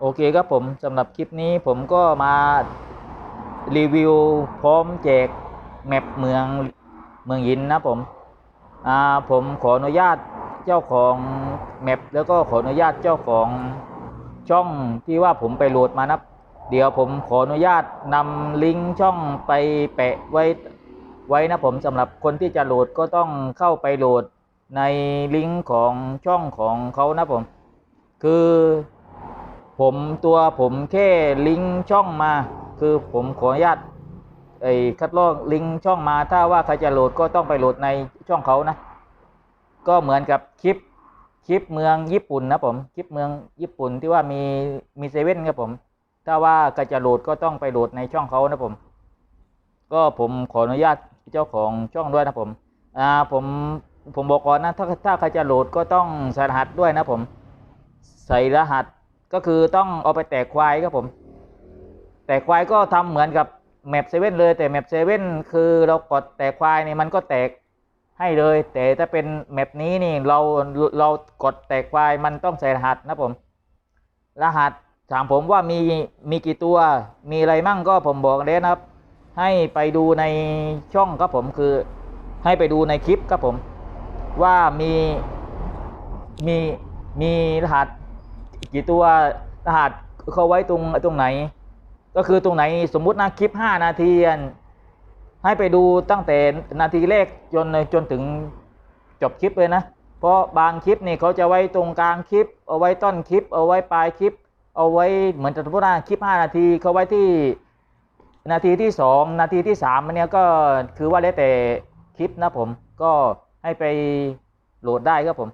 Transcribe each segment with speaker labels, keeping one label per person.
Speaker 1: โอเคครับผมสำหรับคลิปนี้ผมก็มารีวิวพร้อมแจกแมปเมืองเมืองหินนะผมอ่าผมขออนุญาตเจ้าของแมปแล้วก็ขออนุญาตเจ้าของช่องที่ว่าผมไปโหลดมานะเดี๋ยวผมขออนุญาตนำลิงก์ช่องไปแปะไว้ไว้นะผมสำหรับคนที่จะโหลดก็ต้องเข้าไปโหลดในลิงก์ของช่องของเขานะผม คือ ผมตัวผมแค่ลิงก์ช่องมา คือผมขออนุญาตไอ้คัดลอกลิงก์ช่องมา ถ้าว่าใครจะโหลดก็ต้องไปโหลดในช่องเขานะ ก็เหมือนกับคลิปคลิปเมืองญี่ปุ่นนะผมคลิปเมืองญี่ปุ่นที่ว่ามีมีเซเว่นครับผม ถ้าว่าใครจะโหลดก็ต้องไปโหลดในช่องเขานะผม ก็ผมขออนุญาตเจ้าของช่องด้วยนะผมอ่าผมผมบอกก่อนนะถ้าถ้าใครจะโหลดก็ต้องใส่รหัสด้วยนะผม ใส่รหัส ก็คือต้องเอาไปแตกควายครับผม แตกควายก็ทำเหมือนกับแมปเซเว่นเลย แต่แมปเซเว่นคือเรากดแตกควายนี่มันก็แตกให้เลย แต่ถ้าเป็นแมปนี้นี่เราเรากดแตกควายมันต้องใส่รหัสนะผม รหัสถามผมว่ามีมีกี่ตัวมีอะไรมั่งก็ผมบอกเลยนะครับ ให้ไปดูในช่องครับผมคือ ให้ไปดูในคลิปครับผม ว่ามีมีมีรหัส กี่ตัวรหัสเขาไว้ตรงตรงไหน ก็คือตรงไหนสมมุตินะคลิป5นาทีให้ไปดูตั้งแต่นาทีแรกจนจนถึงจบคลิปเลยนะ เพราะบางคลิปนี่เขาจะไว้ตรงกลางคลิป เอาไว้ต้นคลิป เอาไว้ปลายคลิป เอาไว้เหมือนสมมติว่าคลิป5นาทีเขาไว้ที่นาทีที่2นาทีที่3อันเนี้ยก็คือว่าแล้วแต่คลิปนะผมก็ให้ไปโหลดได้ครับผม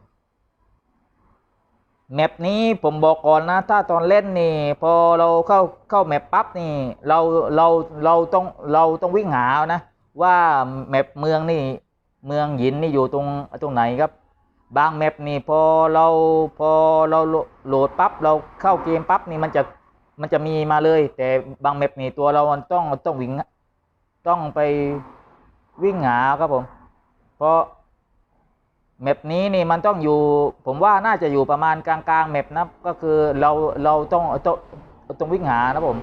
Speaker 1: แมปนี้ผมบอกก่อนนะ ถ้าตอนเล่นนี่ พอเราเข้าเข้าแมปปั๊บนี่ เราเราเราต้องเราต้องวิ่งหานะ ว่าแมปเมืองนี่ เมืองหินนี่อยู่ตรงตรงไหนครับ บางแมปนี่พอเราพอเราโหลดปั๊บเราเข้าเกมปั๊บนี่มันจะมันจะมีมาเลย แต่บางแมปนี่ตัวเราต้องต้องวิ่งต้องไปวิ่งหาครับผม เพราะ แมปนี้นี่มันต้องอยู่ ผมว่าน่าจะอยู่ประมาณกลางๆแมปนะก็คือเราเราต้องต้องต้องวิ่งหานะผม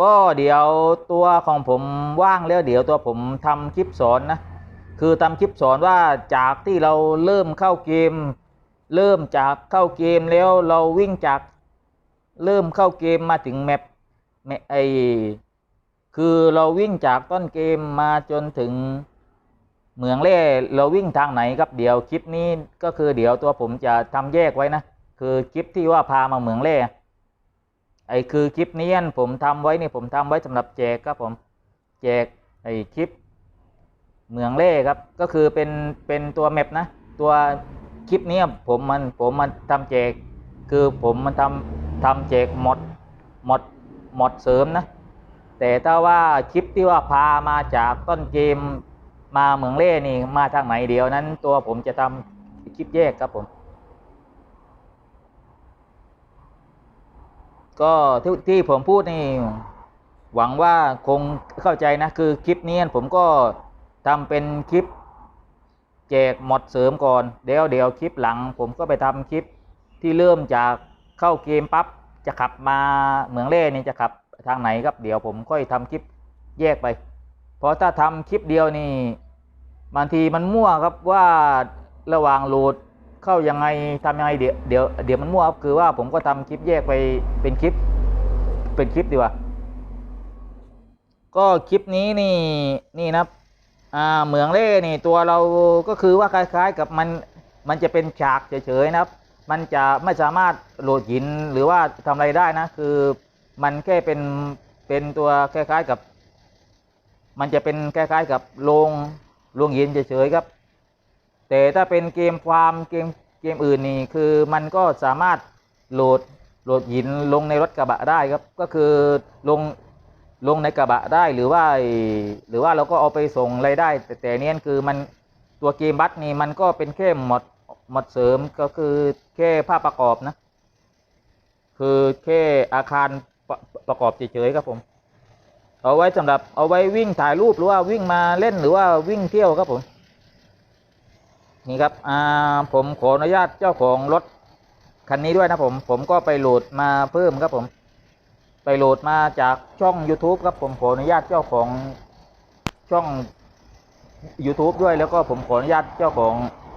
Speaker 1: ก็เดี๋ยวตัวของผมว่างแล้วเดี๋ยวตัวผมทำคลิปสอนนะคือทำคลิปสอนว่าจากที่เราเริ่มเข้าเกม เริ่มจากเข้าเกมแล้วเราวิ่งจากเริ่มเข้าเกมมาถึงแมปไอคือเราวิ่งจากต้นเกมมาจนถึง เหมืองเล่เราวิ่งทางไหนครับเดี๋ยวคลิปนี้ก็คือเดี๋ยวตัวผมจะทำแยกไว้นะ คือคลิปที่ว่าพามาเหมืองเล่ไอ้คือคลิปนี้ผมทำไว้นี่ผมทำไว้สำหรับแจกครับผมแจกไอ้คลิปเหมืองเล่ครับ ก็คือเป็นเป็นตัวแมปนะ ตัวคลิปนี้ผมมันผมมันทำแจก คือผมมันทำทำแจกหมดหมดหมดเสริมนะ แต่ถ้าว่าคลิปที่ว่าพามาจากต้นเกม มาเหมืองเล่นี่มาทางไหนเดียวนั้น ตัวผมจะทำคลิปแยกครับผม ก็ที่ที่ผมพูดนี่ หวังว่าคงเข้าใจนะ คือคลิปนี้ผมก็ทำเป็นคลิปแจกหมดเสริมก่อน เดี๋ยวเดี๋ยวคลิปหลัง ผมก็ไปทำคลิปที่เริ่มจากเข้าเกมปั๊บจะขับมาเหมืองเล่นี่จะขับทางไหนครับ เดี๋ยวผมค่อยทำคลิปแยกไป เพราะถ้าทำคลิปเดียวนี่บางทีมันมั่วครับว่าระหว่างโหลดเข้ายังไงทำยังไงเดี๋ยวเดี๋ยวเดี๋ยวมันมั่วครับคือว่าผมก็ทำคลิปแยกไปเป็นคลิป เป็นคลิปดีกว่าก็คลิปนี้นี่นี่นะอ่าเหมืองเล่นี่ตัวเราก็คือว่าคล้าย ๆ กับมันมันจะเป็นฉากเฉยๆนะครับ มันจะไม่สามารถโหลดหินหรือว่าทำอะไรได้นะ คือมันแค่เป็นเป็นตัวคล้าย ๆ กับ มันจะเป็นคล้ายๆกับโรงโรงหินเฉยๆครับ แต่ถ้าเป็นเกมฟาร์มเกมเกมอื่นนี่คือมันก็สามารถโหลดโหลดหินลงในรถกระบะได้ครับ ก็คือลงลงในกระบะได้หรือว่าหรือว่าเราก็เอาไปส่งอะไรได้ แต่แต่เนี้ยคือมันตัวเกมบัสนี่มันก็เป็นแค่หมดหมดเสริมก็คือแค่ภาพประกอบนะ คือแค่อาคารประประกอบเฉยๆครับผม เอาไว้สำหรับเอาไว้วิ่งถ่ายรูปหรือว่าวิ่งมาเล่นหรือว่าวิ่งเที่ยวครับผมนี่ครับอ่าผมขออนุญาตเจ้าของรถคันนี้ด้วยนะผม ผมก็ไปโหลดมาเพิ่มครับผม ไปโหลดมาจากช่อง YouTube ครับผมขออนุญาตเจ้าของช่อง YouTube ด้วยแล้วก็ผมขออนุญาตเจ้าของ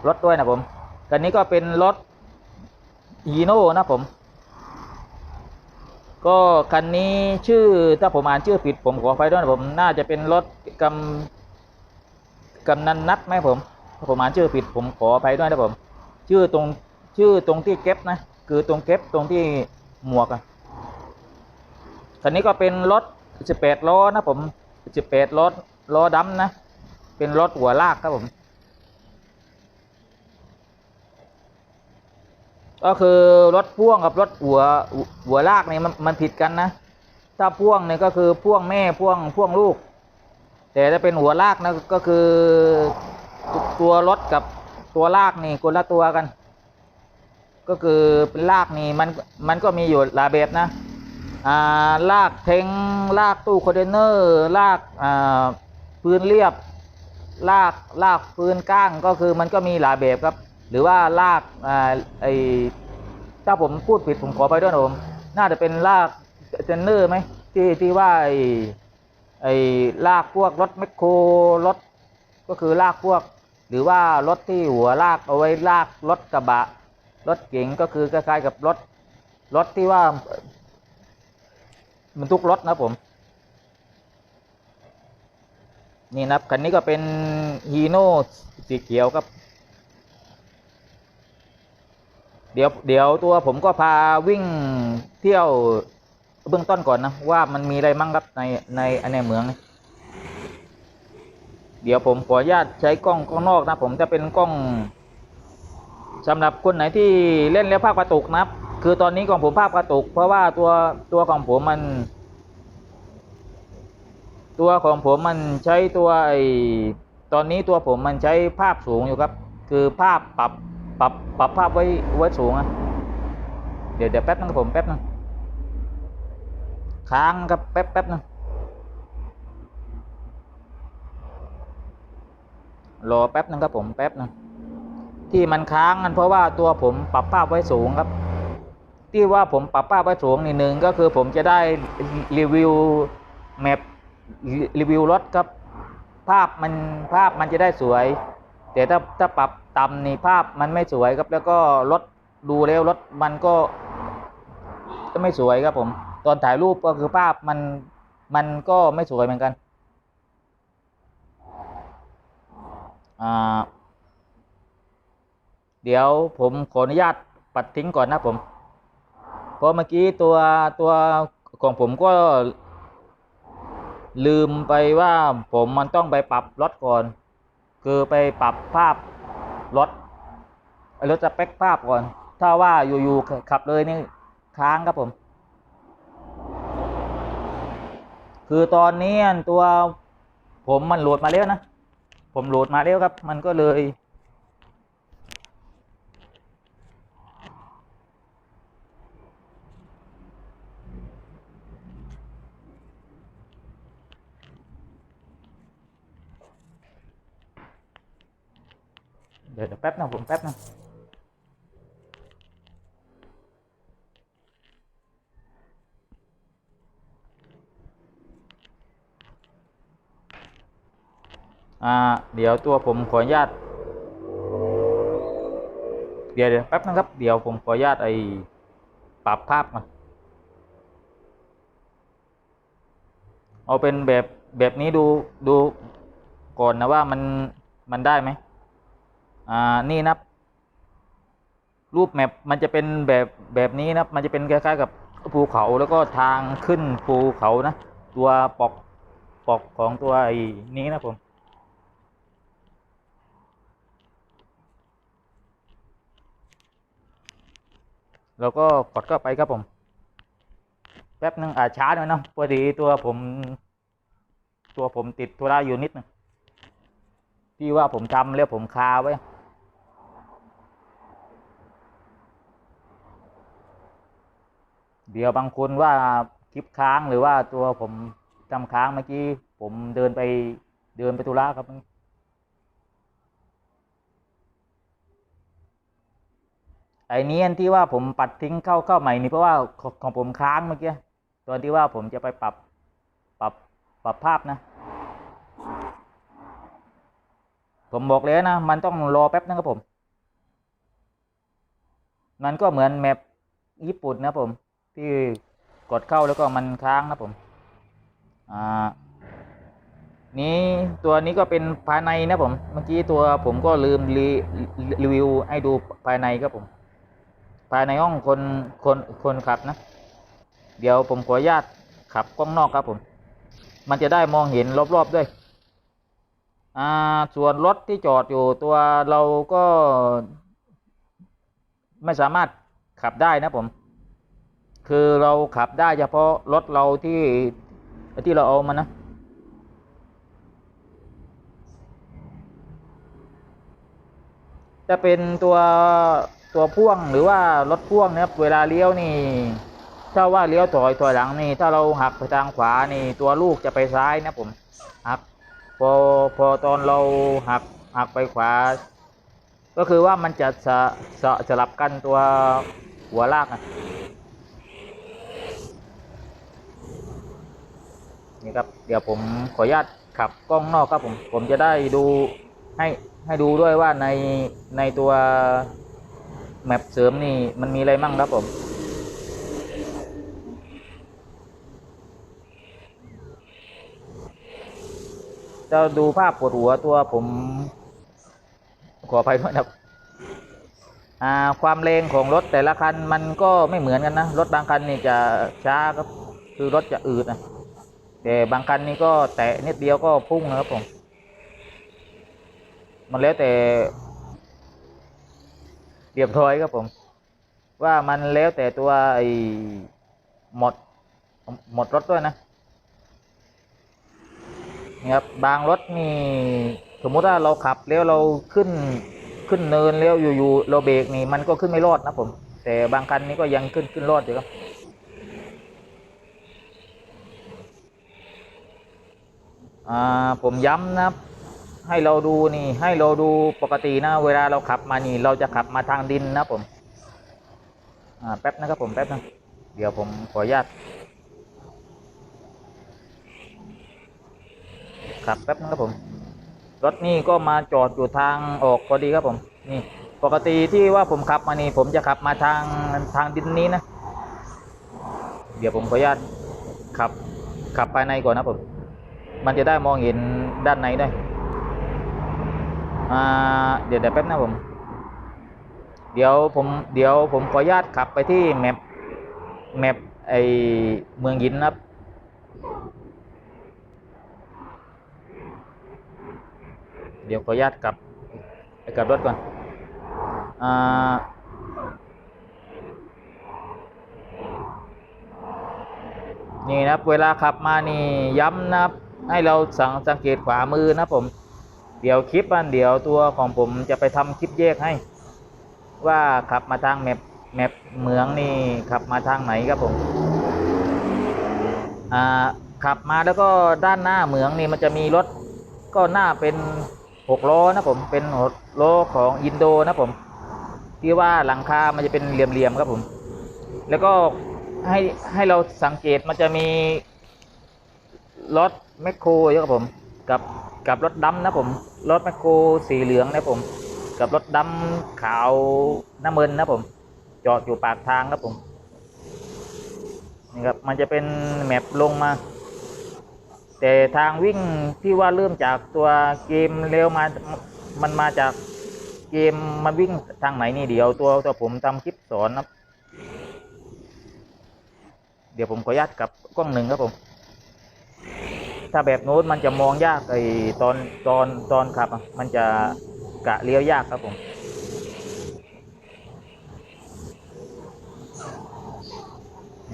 Speaker 1: รถด้วยนะผมคันนี้ก็เป็นรถฮีโน่นะผม ก็คันนี้ชื่อถ้าผมอ่านชื่อผิดผมขออภัยด้วยนะผมน่าจะเป็นรถกำกำนันนัดไหมผมถ้าผมอ่านชื่อผิดผมขออภัยด้วยนะผม ชื่อตรงชื่อตรงที่เก็บนะคือตรงเก็บตรงที่หมวกอะคันนี้ก็เป็นรถ18ล้อนะผม18ล้อล้อดำนะ เป็นรถหัวลากครับผม ก็คือรถพ่วงกับรถหัวหัวลากนี่มันมันผิดกันนะ ถ้าพ่วงเนี่ยก็คือพ่วงแม่พ่วงพ่วงลูก แต่ถ้าเป็นหัวลากนะก็คือตัวรถกับตัวลากนี่คนละตัวกัน ก็คือเป็นลากนี่มันมันก็มีอยู่หลายแบบนะอ่าลากเทงลากตู้คอนเทนเนอร์ลากอ่าพื้นเรียบลากลากพื้นก้างก็คือมันก็มีหลายแบบครับ หรือว่าลากอ่าไอถ้าผมพูดผิดผมขอไปด้วยนะผมน่าจะเป็นลากเทนเนอร์ไหมที่ที่ว่าไอไอลากพวกรถแมคโครรถก็คือลากพวก หรือว่ารถที่หัวลากเอาไว้ลากรถกระบะ รถเก๋งก็คือคล้ายๆกับรถรถที่ว่ามันทุกรถนะผม นี่นะครับคันนี้ก็เป็นฮีโน่สีเขียวครับ เดี๋ยวเดี๋ยวตัวผมก็พาวิ่งเที่ยวเบื้องต้นก่อนนะว่ามันมีอะไรมั่งครับในในในเมืองนี่เดี๋ยวผมขออนุญาตใช้กล้องกล้องนอกนะ ผมจะเป็นกล้องสำหรับคนไหนที่เล่นแล้วภาพกระตุกนะครับ คือตอนนี้ของผมภาพกระตุก เพราะว่าตัวตัวของผมมัน ตัวของผมมันใช้ตัวไอตอนนี้ตัวผมมันใช้ภาพสูงอยู่ครับ คือภาพปรับ ปรับปรับภาพไว้ไว้สูงอะเดี๋ยวเดี๋ยวแป๊บนึงครับผมแป๊บนึงค้างครับแป๊บแป๊บนึงรอแป๊บนึงครับผมแป๊บนึงที่มันค้างกันเพราะว่าตัวผมปรับภาพไว้สูงครับ ที่ว่าผมปรับภาพไว้สูงนิดนึงก็คือผมจะได้รีวิวแมปรีวิวรถครับ ภาพมันภาพมันจะได้สวย แต่ถ้าถ้าปรับ ต่ำนี่ภาพมันไม่สวยครับ แล้วก็รถดูแล้วรถมันก็ ก็ไม่สวยครับผม ตอนถ่ายรูปก็คือภาพมันมันก็ไม่สวยเหมือนกันอ่าเดี๋ยวผมขออนุญาตปัดทิ้งก่อนนะผม เพราะเมื่อกี้ตัวตัวของผมก็ ลืมไปว่าผมมันต้องไปปรับรถก่อน คือไปปรับภาพ รถรถสเป๊กภาพก่อน ถ้าว่าอยู่ๆขับเลยนี่ค้างครับผม คือตอนนี้ตัวผมมันโหลดมาแล้วนะ ผมโหลดมาแล้วครับ มันก็เลย เดี๋ยวเดี๋ยว แป๊บหนะผมแป๊บหนะอ่าเดี๋ยวตัวผมขออนุญาต เดี๋ยวเดี๋ยวแป๊บนะครับ เดี๋ยวผมขออนุญาตไอ้ปรับภาพก่อนเอาเป็นแบบแบบนี้ดูดูก่อนนะว่ามันมันได้ไหม อ่านี่นะครับรูปแมปมันจะเป็นแบบแบบนี้นะมันจะเป็นคล้ายๆกับภูเขาแล้วก็ทางขึ้นภูเขานะตัวปอกปอกของตัวไอ้นี้นะผมแล้วก็กดเข้าไปครับผม แป๊บนึงอาช้าหน่อยนะพอดีตัวผม ตัวผมติดธุระอยู่นิดนึงที่ว่าผมทำแล้วผมคาไว้ เดี๋ยวบางคนว่าคลิปค้างหรือว่าตัวผมทำค้างเมื่อกี้ ผมเดินไปเดินไปธุระครับไอ้นี้อันที่ว่าผมปัดทิ้งเข้าเข้าใหม่นี่เพราะว่าของผมค้างเมื่อกี้ตอนที่ว่าผมจะไปปรับปรับปรับภาพนะ ผมบอกเลยนะ มันต้องรอแป๊บนึงครับผม มันก็เหมือนแมปญี่ปุ่นนะผม ที่กดเข้าแล้วก็มันค้างนะผม อ่า นี้ตัวนี้ก็เป็นภายในนะผม เมื่อกี้ตัวผมก็ลืมรีรีวิวให้ดูภายในครับผม ภายในห้องคนคนคนขับนะ เดี๋ยวผมขออนุญาตขับกล้องนอกครับผม มันจะได้มองเห็นรอบๆด้วย อ่า ส่วนรถที่จอดอยู่ตัวเราก็ไม่สามารถขับได้นะผม คือเราขับได้เฉพาะรถเราที่ที่เราเอามานะจะเป็นตัวตัวพ่วงหรือว่ารถพ่วงนะครับเวลาเลี้ยวนี่ถ้าว่าเลี้ยวถอยถอยหลังนี่ ถ้าเราหักไปทางขวานี่ ตัวลูกจะไปซ้ายนะผมหักพอพอตอนเราหักหักไปขวา ก็คือว่ามันจะสะสะสลับกันตัวหัวลากนะ นี่ครับ เดี๋ยวผมขออนุญาตขับกล้องนอกครับผมผมจะได้ดูให้ให้ดูด้วยว่าในในตัวแมปเสริมนี่มันมีอะไรมั่งครับผมจะดูภาพปวดหัวตัวผม ขออภัยด้วยนะครับความแรงของรถแต่ละคันมันก็ไม่เหมือนกันนะ รถบางคันนี่จะช้าครับ คือรถจะอืดนะ แต่บางคันนี่ก็แตะนิดเดียวก็พุ่งนะครับผม มันแล้วแต่เรียบร้อยครับผม ว่ามันแล้วแต่ตัวไอ้หมดหมดรถด้วยนะนี่ครับบางรถนี่สมมุติว่าเราขับแล้วเราขึ้นขึ้นเนินแล้วอยู่ๆเราเบรกนี่มันก็ขึ้นไม่รอดนะผม แต่บางคันนี้ก็ยังขึ้นขึ้นรอดอยู่ครับ อ่าผมย้ำนะครับ ให้เราดูนี่ให้เราดูปกตินะ เวลาเราขับมานี่ เราจะขับมาทางดินนะผมอ่าแป๊บนะครับผมแป๊บนะเดี๋ยวผมขออนุญาตขับแป๊บนะครับผม รถนี่ก็มาจอดอยู่ทางออกพอดีครับผมนี่ปกติที่ว่าผมขับมานี่ ผมจะขับมาทางทางดินนี้นะ เดี๋ยวผมขออนุญาตขับขับภายในก่อนนะผม มันจะได้มองเห็นด้านในได้เดี๋ยวเดี๋ยวแป๊บนะผม เดี๋ยวผมเดี๋ยวผมขออนุญาตขับไปที่แมปแมปไอเมืองหินนะครับเดี๋ยวขออนุญาตกลับไปกลับรถก่อนอ่านี่นะครับ เวลาขับมานี่ย้ำนะครับ ให้เราสังสังเกตขวามือนะผม เดี๋ยวคลิปอันเดี๋ยวตัวของผมจะไปทำคลิปแยกให้ ว่าขับมาทางแมปแมปเมืองนี่ขับมาทางไหนครับผมอ่าขับมาแล้วก็ด้านหน้าเมืองนี่มันจะมีรถก็หน้าเป็นหกล้อนะผมเป็นหกล้อของอินโดนะผม ที่ว่าหลังคา มันจะเป็นเหลี่ยมๆครับผม แล้วก็ให้ให้เราสังเกตมันจะมีรถ แมคโครเยอะครับผมกับกับรถดำนะผมรถแมคโครสีเหลืองนะผม กับรถดำขาวน้ำเงินนะผม จอดอยู่ปากทางนะผมนี่ครับมันจะเป็นแมปลงมา แต่ทางวิ่งที่ว่าเริ่มจากตัวเกมเร็วมามันมาจากเกมมาวิ่งทางไหนนี่เดี๋ยวตัวตัวผมทำคลิปสอนนะเดี๋ยวผมขออนุญาตกับกล้องหนึ่งครับผม ถ้าแบบโน้นมันจะมองยากไอตอนตอนตอนขับอะมันจะกะเลี้ยวยากครับผม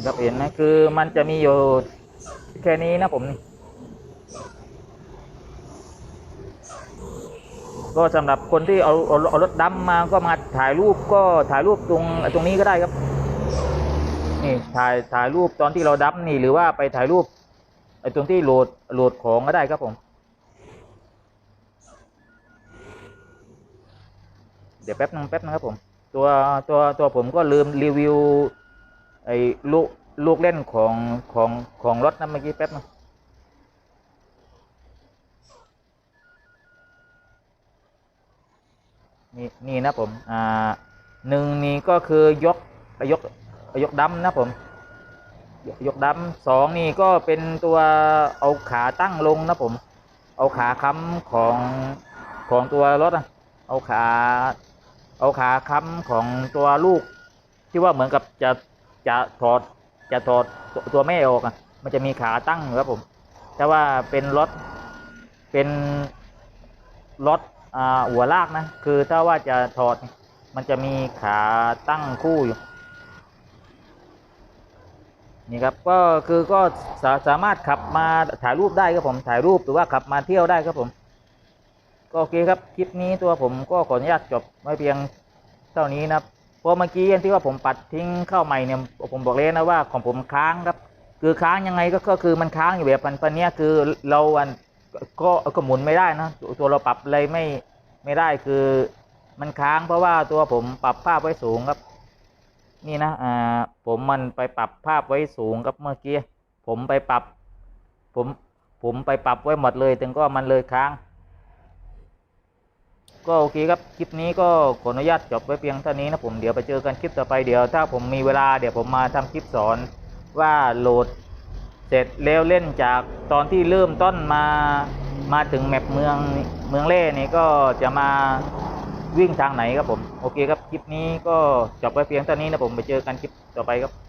Speaker 1: ครับเห็นไหมคือมันจะมีอยู่แค่นี้นะผมนี่ก็สำหรับคนที่เอาเอาเอารถดำมาก็มาถ่ายรูปก็ถ่ายรูปตรงตรงนี้ก็ได้ครับนี่ถ่ายถ่ายรูปตอนที่เราดับนี่หรือว่าไปถ่ายรูป ไอ้ตรงที่โหลดโหลดของก็ได้ครับผม เดี๋ยวแป๊บนึงแป๊บนึงครับผม ตัวตัวตัวผมก็ลืมรีวิวไอ้ลูกลูกเล่นของของของรถนะเมื่อกี้แป๊บนึงนี่นี่นะผม อ่าหนึ่งนี่ก็คือยกยกยกดำนะผม ยกดำสองนี่ก็เป็นตัวเอาขาตั้งลงนะผม เอาขาค้ำของของตัวรถอะเอาขาเอาขาค้ำของตัวลูก ที่ว่าเหมือนกับจะจะถอดจะถอดตัวตัวแม่ออกอะมันจะมีขาตั้งครับผม แต่ว่าเป็นรถเป็นรถอ่าหัวลากนะ คือถ้าว่าจะถอดมันจะมีขาตั้งคู่อยู่ นี่ครับก็คือก็สาสามารถขับมาถ่ายรูปได้ครับผมถ่ายรูปหรือว่าขับมาเที่ยวได้ครับผม ก็โอเคครับคลิปนี้ตัวผมก็ขออนุญาตจบไว้เพียงเท่านี้นะครับเพราะเมื่อกี้ที่ว่าผมปัดทิ้งเข้าใหม่เนี่ยผมบอกเลยนะว่าของผมค้างครับ คือค้างยังไงก็คือมันค้างอยู่แบบปันปันเนี้ยคือเราอันก็ก็หมุนไม่ได้นะตัวตัวเราปรับอะไรไม่ไม่ได้คือมันค้างเพราะว่าตัวผมปรับภาพไว้สูงครับ นี่นะอ่า ผมมันไปปรับภาพไว้สูงครับเมื่อกี้ ผมไปปรับ ผมผมไปปรับไว้หมดเลยถึงก็มันเลยค้าง ก็โอเคครับคลิปนี้ก็ขออนุญาตจบไว้เพียงเท่านี้นะผมเดี๋ยวไปเจอกันคลิปต่อไปเดี๋ยว ถ้าผมมีเวลาเดี๋ยวผมมาทำคลิปสอนว่าโหลดเสร็จแล้วเล่นจากตอนที่เริ่มต้นมามาถึงแมปเมืองเมืองเล่นี่ก็จะมา วิ่งทางไหนครับผม โอเคครับ คลิปนี้ก็จบไปเพียงเท่านี้นะผมไปเจอกันคลิปต่อไปครับ